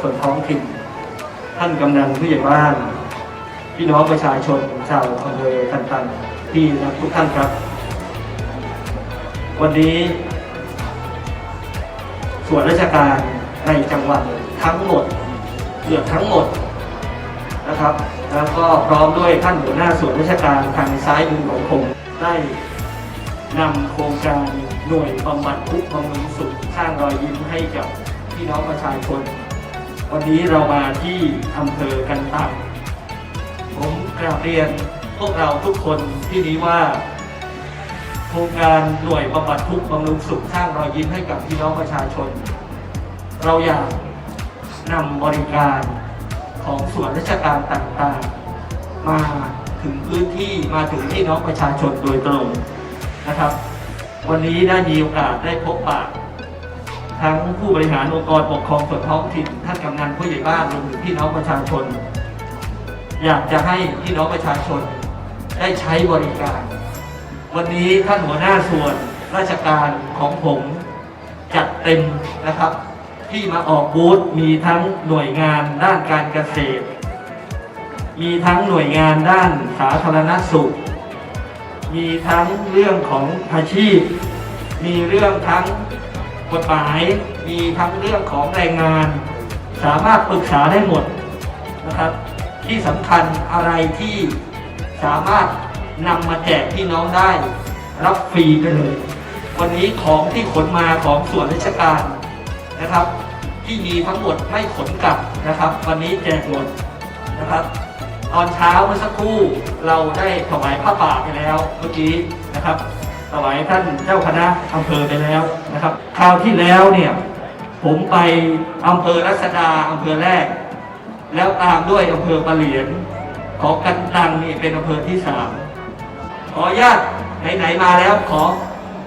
ส่วนท้องถิ่น ท่านกำนันผู้ใหญ่บ้าน พี่น้องประชาชนชาวอำเภอกันตันที่รักทุกท่านครับ วันนี้ ส่วนราชการในจังหวัดทั้งหมดเกือบทั้งหมดนะครับ แล้วก็พร้อมด้วยท่านหัวหน้าส่วนราชการทางซ้ายมือของผมได้นำโครงการหน่วยบำบัดทุกข์บำรุงสุขสร้างรอยยิ้มให้กับพี่น้องประชาชน วันนี้เรามาที่อำเภอกันตังผมกราบเรียนพวกเราทุกคนที่นี้ว่า โครงการหน่วยบำบัดทุกข์บำรุงสุขสร้างรอยยิ้มให้กับพี่น้องประชาชน เราอยากนำบริการของส่วนราชการต่างๆ มาถึงพื้นที่มาถึงพี่น้องประชาชนโดยตรงนะครับ วันนี้ได้มีโอกาสได้พบปะ ทั้งผู้บริหารองค์กรปกครองส่วนท้องถิ่นท่านกำนันผู้ใหญ่บ้านรวมถึงพี่น้องประชาชน อยากจะให้พี่น้องประชาชนได้ใช้บริการ วันนี้ท่านหัวหน้าส่วนราชการของผมจัดเต็มนะครับ ที่มาออกบูธมีทั้งหน่วยงานด้านการเกษตร มีทั้งหน่วยงานด้านสาธารณสุข มีทั้งเรื่องของอาชีพ มีเรื่องทั้ง กฎหมายมีทั้งเรื่องของแรงงาน สามารถปรึกษาได้หมดนะครับ ที่สำคัญอะไรที่สามารถนำมาแจกพี่น้องได้ รับฟรีไปเลย วันนี้ของที่ขนมาของส่วนราชการนะครับ ที่มีทั้งหมดไม่ขนกลับนะครับ วันนี้แจกหมดนะครับ ตอนเช้าเมื่อสักครู่เราได้ถวายผ้าป่าไปแล้วเมื่อกี้นะครับ ถวายท่านเจ้าคณะอำเภอไปแล้วนะครับ คราวที่แล้วเนี่ยผมไปอำเภอรัศดาอำเภอแรก แล้วตามด้วยอำเภอปะเหลียน ของกันตังนี่เป็นอำเภอที่สามขออนุญาตไหนๆมาแล้วขอ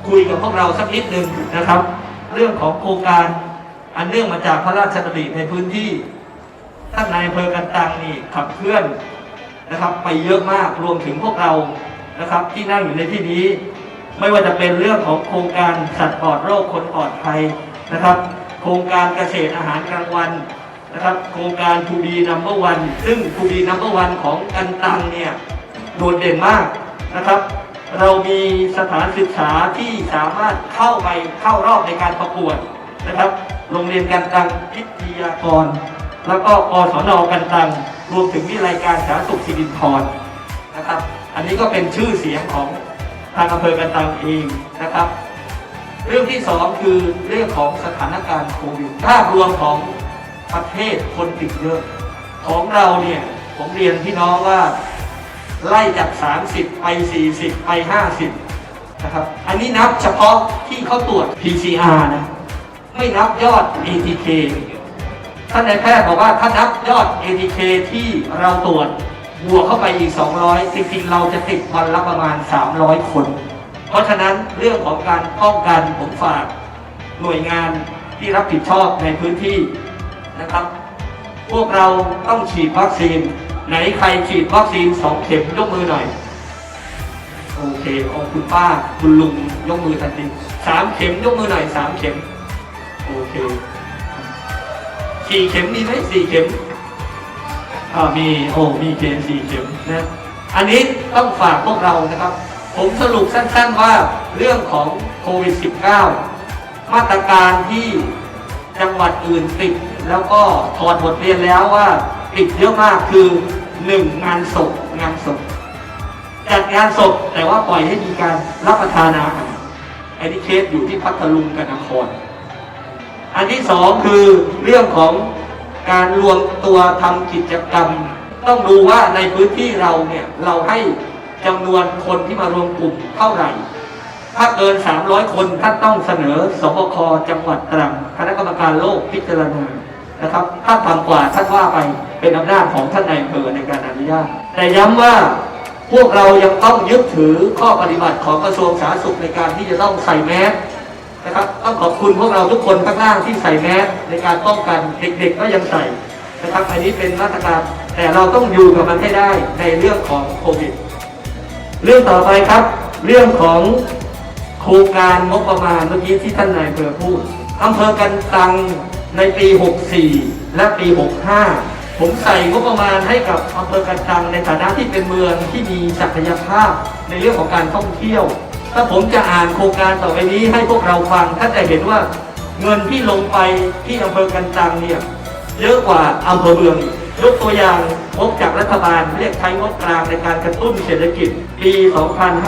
คุยกับพวกเราสักนิดหนึ่งนะครับ เรื่องของโครงการอันเนื่องมาจากพระราชดำริในพื้นที่ท่านนายอำเภอกันตังนี่ขับเคลื่อนนะครับ ไปเยอะมากรวมถึงพวกเรานะครับ ที่นั่งอยู่ในที่นี้ ไม่ว่าจะเป็นเรื่องของโครงการสัตว์ปลอดโรคคนปลอดภัยนะครับ โครงการเกษตรอาหารกลางวันนะครับ โครงการทูบีนัมเบอร์วันซึ่งทูบีนัมเบอร์วันของกันตังเนี่ยโดดเด่นมากนะครับ เรามีสถานศึกษาที่สามารถเข้าไปเข้ารอบในการประกวดนะครับ โรงเรียนกันตังพิทยากร แล้วก็กศนกันตังรวมถึงวิรายการสาธารณสุขสิรินทรนะครับ อันนี้ก็เป็นชื่อเสียงของ ทางอำเภอกันตังเองนะครับ เรื่องที่สองคือเรื่องของสถานการณ์โควิดภาพรวมของประเทศคนติดเยอะ ของเราเนี่ยผมเรียนพี่น้องว่าไล่จาก 30 ไป 40 ไป 50 นะครับ อันนี้นับเฉพาะที่เขาตรวจ PCR นะ ไม่นับยอด ATK ท่านนายแพทย์บอกว่าถ้านับยอด ATK ที่เราตรวจ บวกเข้าไปอีก 200 จริงๆ เราจะติดวันละประมาณ 300 คน เพราะฉะนั้นเรื่องของการป้องกันผมฝากหน่วยงานที่รับผิดชอบในพื้นที่นะครับ พวกเราต้องฉีดวัคซีน ไหนใครฉีดวัคซีน2เข็มยกมือหน่อย โอเคโอ้คุณป้า คุณลุงยกมือทันทีสามเข็มยกมือหน่อยสามเข็ม โอเคสี่เข็มมีไหมสี่เข็ม อ่ามีโอ้มีเข็มสี่เข็มนะอันนี้ต้องฝากพวกเรานะครับ ผมสรุปสั้นๆว่าเรื่องของโควิด -19 มาตรการที่จังหวัดอื่นติด แล้วก็ถอดบทเรียนแล้วว่าติดเยอะมากคือหนึ่งงานศพงานศพจัดงานศพแต่ว่าปล่อยให้มีการรับประทานอาหารไอ้นี่เคสอยู่ที่พัทลุงกับนครอันที่สองคือเรื่องของ การรวมตัวทำกิจกรรม ต้องดูว่าในพื้นที่เราเนี่ยเราให้จำนวนคนที่มารวมกลุ่มเท่าไหร่ ถ้าเกิน 300 คนท่านต้องเสนอสบคจังหวัดตรังคณะกรรมการโลกพิจารณานะครับ ถ้าต่ำกว่าท่านว่าไปเป็นอำนาจของท่านนายอำเภอในการอนุญาตแต่ย้ำว่าพวกเรายังต้องยึดถือข้อปฏิบัติของกระทรวงสาธารณสุขในการที่จะต้องใส่แมส นะครับต้องขอบคุณพวกเราทุกคนข้างล่างที่ใส่แมสในการป้องกันเด็กๆก็ยังใส่นะครับอันนี้เป็นมาตรการแต่เราต้องอยู่กับมันให้ได้ในเรื่องของโควิด เรื่องต่อไปครับ เรื่องของโครงการงบประมาณเมื่อกี้ที่ท่านนายอำเภอพูดอำเภอกันตังในปี 64 และปี 65 ผมใส่งบประมาณให้กับอำเภอกันตังในฐานะที่เป็นเมืองที่มีศักยภาพในเรื่องของการท่องเที่ยว ถ้าผมจะอ่านโครงการต่อไปนี้ให้พวกเราฟังท่านจะเห็นว่าเงินที่ลงไปที่อำเภอกันตังเนี่ยเยอะกว่าอำเภอเมืองยกตัวอย่างงบจากรัฐบาลเรียกใช้งบกลางในการกระตุ้นเศรษฐกิจ ปี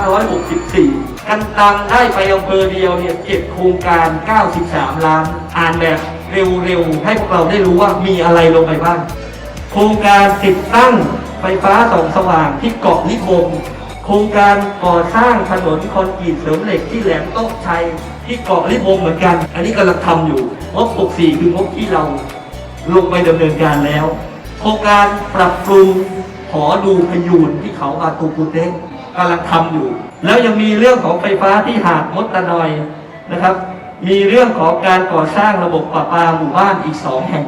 2564 กันตังได้ไปอำเภอเดียวเนี่ยเก็บโครงการ 93 ล้าน อ่านแบบเร็วๆ ให้พวกเราได้รู้ว่ามีอะไรลงไปบ้าง โครงการติดตั้งไฟฟ้าส่องสว่างที่เกาะนิคม โครงการก่อสร้างถนนคอนกรีตเสริมเหล็กที่แหลมโต๊ะชัยที่เกาะลิบงเหมือนกัน อันนี้กำลังทำอยู่งบ64 คืองบที่เราลงไปดำเนินการแล้ว โครงการปรับปรุงหอดูพยูนที่เขาอาตูปูเต้กำลังทำอยู่ แล้วยังมีเรื่องของไฟฟ้าที่หาดมดตะนอยนะครับ มีเรื่องของการก่อสร้างระบบประปาหมู่บ้านอีกสองแห่ง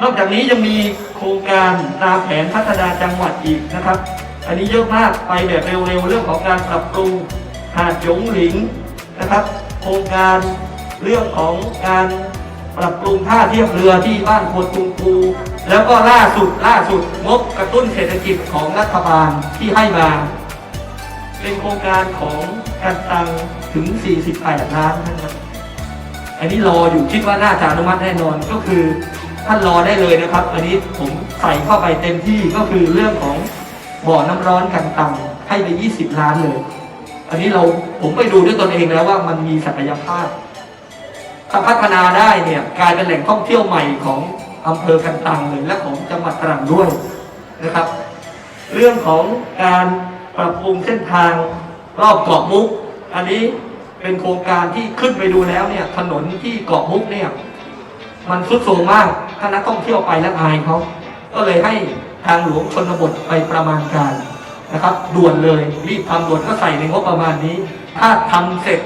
นอกจากนี้ยังมีโครงการตามแผนพัฒนาจังหวัดอีกนะครับ อันนี้เยอะมากไปแบบเร็วๆเรื่องของการปรับปรุงหาดหยงหลิงนะครับ โครงการเรื่องของการปรับปรุงท่าเทียบเรือที่บ้านโพตุงปูแล้วก็ล่าสุดล่าสุดงบกระตุ้นเศรษฐกิจของรัฐบาลที่ให้มา เป็นโครงการของการตังถึง 48 ล้านนะครับอันนี้รออยู่คิดว่าน่าจะอนุมัติแน่นอนก็คือท่านรอได้เลยนะครับ อันนี้ผมใส่เข้าไปเต็มที่ก็คือเรื่องของ บ่อน้ำร้อนกันตังให้ไป 20 ล้านเลย อันนี้เราผมไปดูด้วยตนเองแล้วว่ามันมีศักยภาพ ถ้าพัฒนาได้เนี่ยกลายเป็นแหล่งท่องเที่ยวใหม่ของอำเภอกันตังเลยและของจังหวัดตรังด้วยนะครับ เรื่องของการปรับปรุงเส้นทางรอบเกาะมุก อันนี้เป็นโครงการที่ขึ้นไปดูแล้วเนี่ยถนนที่เกาะมุกเนี่ย มันทรุดโทรมมากถ้านักท่องเที่ยวไปแล้วอายเขาก็เลยให้ ทางหลวงชนบทไปประมาณการนะครับ ด่วนเลยรีบทำด่วนก็ใส่ในงบประมาณนี้ ถ้าทำเสร็จ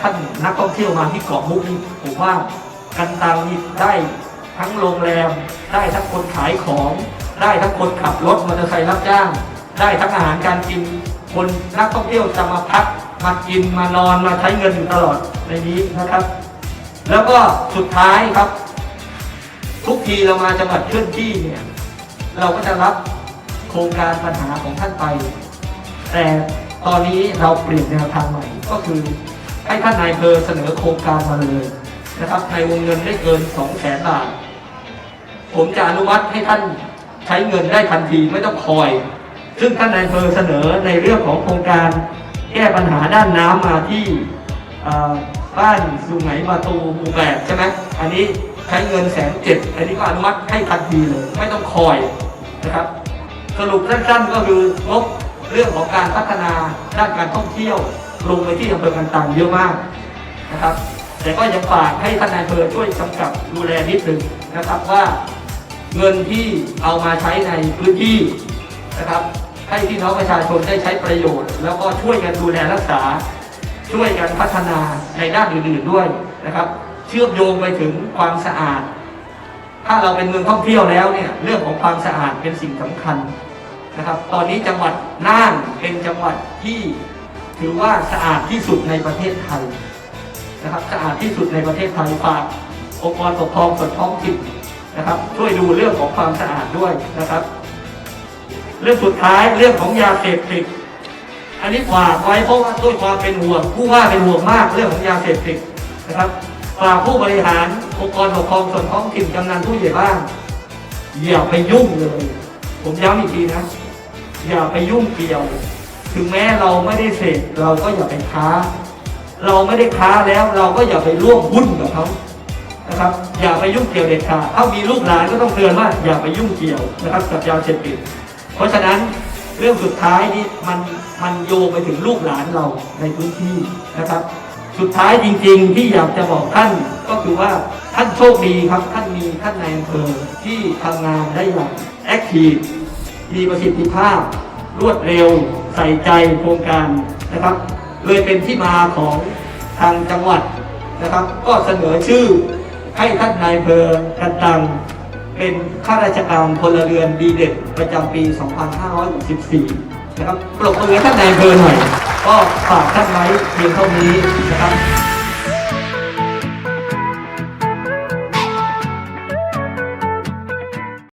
ท่านนักท่องเที่ยวมาที่เกาะมุกนี่ผมว่ากันตังนี่ได้ทั้งโรงแรม ได้ทั้งคนขายของ ได้ทั้งคนขับรถมอเตอร์ไซค์รับจ้าง ได้ทั้งอาหารการกิน คนนักท่องเที่ยวจะมาพักมากินมานอนมาใช้เงินอยู่ตลอดในนี้นะครับ แล้วก็สุดท้ายครับ ทุกทีเรามาจังหวัดเคลื่อนที่เนี่ย เราก็จะรับโครงการปัญหาของท่านไป แต่ตอนนี้เราเปลี่ยนแนวทางใหม่ก็คือให้ท่านนายเพอเสนอโครงการมาเลยนะครับ ในวงเงินได้เกิน2 0 0แสนบาท ผมจะอนุมัติให้ท่านใช้เงินได้ทันทีไม่ต้องคอย ซึ่งท่านนายเพอเสนอในเรื่องของโครงการแก้ปัญหาด้านน้ำมาที่บ้านสุไหงมาตูหมู่แปดใช่ไหมอันนี้ใช้เงินแสนเจ็ดอันนี้ก็อนุมัติให้ทันทีเลย ไม่ต้องคอย นะครับ สรุปสั้นๆก็คืองบเรื่องของการพัฒนาด้านการท่องเที่ยว ลงไปที่อำเภอกันตังเยอะมากนะครับ แต่ก็ยังฝากให้ท่านนายอำเภอช่วยกำกับดูแลนิดนึงนะครับว่าเงินที่เอามาใช้ในพื้นที่นะครับ ให้พี่น้องประชาชนได้ใช้ประโยชน์ แล้วก็ช่วยกันดูแลรักษา ช่วยกันพัฒนาในด้านอื่นๆด้วยนะครับ เชื่อมโยงไปถึงความสะอาด ถ้าเราเป็นเมืองท่องเที่ยวแล้วเนี่ยเรื่องของความสะอาดเป็นสิ่งสำคัญนะครับ ตอนนี้จังหวัดน่านเป็นจังหวัดที่ถือว่าสะอาดที่สุดในประเทศไทยนะครับสะอาดที่สุดในประเทศไทยฝากองค์กรปกครองส่วนท้องถิ่นนะครับ ช่วยดูเรื่องของความสะอาดด้วยนะครับ เรื่องสุดท้ายเรื่องของยาเสพติดอันนี้ฝากไว้เพราะว่าด้วยความเป็นห่วงผู้ว่าเป็นห่วงมากเรื่องของยาเสพติดนะครับฝากผู้บริหาร องค์กรปกครองส่วนท้องถิ่นกำนันผู้ใหญ่บ้านอย่าไปยุ่งเลย ผมย้ำอีกทีนะ อย่าไปยุ่งเกี่ยว ถึงแม้เราไม่ได้เสพเราก็อย่าไปค้า เราไม่ได้ค้าแล้วเราก็อย่าไปร่วมหุ้นกับเขานะครับ อย่าไปยุ่งเกี่ยวเด็ดขาดถ้ามีลูกหลานก็ต้องเตือนว่าอย่าไปยุ่งเกี่ยวนะครับกับยาเสพติดเพราะฉะนั้นเรื่องสุดท้ายนี้มันมันโยงไปถึงลูกหลานเราในพื้นที่นะครับ สุดท้ายจริง ๆ ที่อยากจะบอกท่านก็คือว่าท่านโชคดีครับ ท่านมีท่านนายอำเภอที่ทำงานได้อย่างแอคทีฟมีประสิทธิภาพ รวดเร็ว ใส่ใจโครงการนะครับ เลยเป็นที่มาของทางจังหวัดนะครับ ก็เสนอชื่อให้ท่านนายอำเภอกันตังเป็นข้าราชการพลเรือนดีเด่นประจำปี 2564 นะครับปรบมือท่านนายอำเภอหน่อย ก็ฝากท่านไว้เพียงเท่านี้นะครับ